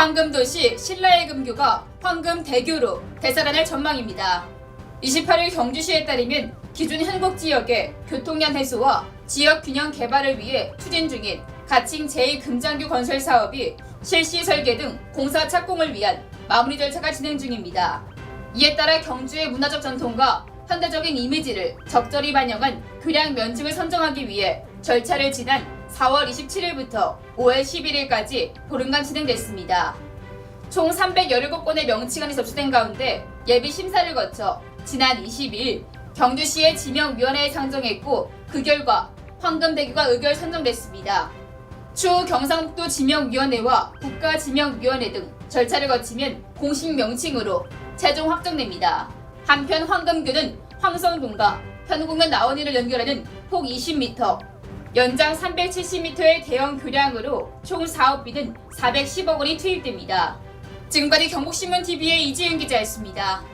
황금도시 신라의 금교가 황금대교로 되살아날 전망입니다. 28일 경주시에 따르면 기존 현곡 지역의 교통량 해소와 지역 균형 개발을 위해 추진 중인 가칭 제2금장교 건설 사업이 실시 설계 등 공사 착공을 위한 마무리 절차가 진행 중입니다. 이에 따라 경주의 문화적 전통과 현대적인 이미지를 적절히 반영한 교량 면증을 선정하기 위해 절차를 지난 4월 27일부터 5월 11일까지 보름간 진행됐습니다. 총 317건의 명칭안이 접수된 가운데 예비 심사를 거쳐 지난 22일 경주시의 지명위원회에 상정했고 그 결과 황금대교가 의결 선정됐습니다. 추후 경상북도 지명위원회와 국가지명위원회 등 절차를 거치면 공식 명칭으로 최종 확정됩니다. 한편 황금교는 황성동과 현곡면 나원이를 연결하는 폭 20m, 연장 370m의 대형 교량으로 총 사업비는 410억 원이 투입됩니다. 지금까지 경북신문TV의 이지은 기자였습니다.